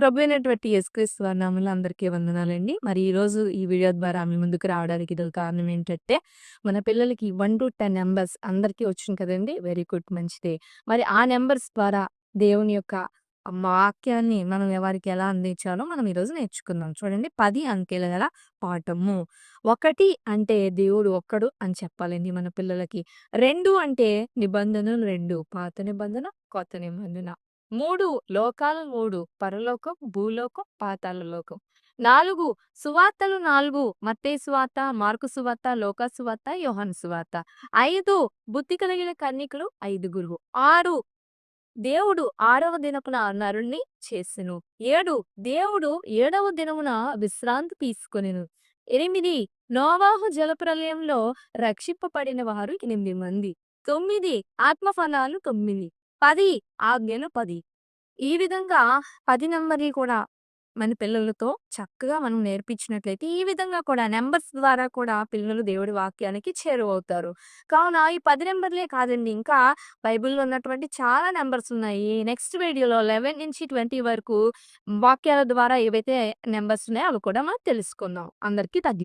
ప్రభు అయినటువంటి యేసుక్రీస్తు వారి అందరికీ వందనాలండి. మరి ఈరోజు ఈ వీడియో ద్వారా మీ ముందుకు రావడానికి ఇది కారణం ఏంటంటే, మన పిల్లలకి వన్ టు టెన్ నెంబర్స్ అందరికీ వచ్చింది కదండి వెరీ గుడ్ మంచిదే. మరి ఆ నెంబర్స్ ద్వారా దేవుని యొక్క వాక్యాన్ని మనం ఎవరికి ఎలా అందించాలో మనం ఈరోజు నేర్చుకుందాం. చూడండి పది అంకెల గల పాఠము. ఒకటి అంటే దేవుడు ఒక్కడు అని చెప్పాలండి మన పిల్లలకి. రెండు అంటే నిబంధనలు రెండు పాత నిబంధన, కొత్త నిబంధన. మూడు లోకాల మూడు పరలోకం, భూలోకం, పాతాల లోకం. నాలుగు సువార్తలు నాలుగు మత్తే సువార్త, మార్కు సువార్త, లోక సువార్త, యోహన్ సువార్త. ఐదు బుద్ధి కలిగిన కన్యకలు ఐదుగురు. ఆరు దేవుడు ఆరవ దినమున నరుణ్ణి చేసెను. ఏడు దేవుడు ఏడవ దినమున విశ్రాంతి తీసుకొనిను ఎనిమిది నోవాహు జలప్రళయంలో రక్షింపబడిన వారు ఎనిమిది మంది. తొమ్మిది ఆత్మఫలాలు తొమ్మిది పది ఆజ్ఞలు పది ఈ విధంగా పది నెంబర్ని కూడా మన పిల్లలతో చక్కగా మనం నేర్పించినట్లయితే, ఈ విధంగా కూడా నెంబర్స్ ద్వారా కూడా పిల్లలు దేవుడి వాక్యానికి చేరువవుతారు. కావున ఈ పది నెంబర్లే కాదండి ఇంకా బైబిల్‌లో ఉన్నటువంటి చాలా నెంబర్స్ ఉన్నాయి. నెక్స్ట్ వీడియోలో 11-20 వరకు వాక్యాల ద్వారా ఏవైతే నెంబర్స్ ఉన్నాయో అవి కూడా మనం తెలుసుకుందాం. అందరికీ తగ్గి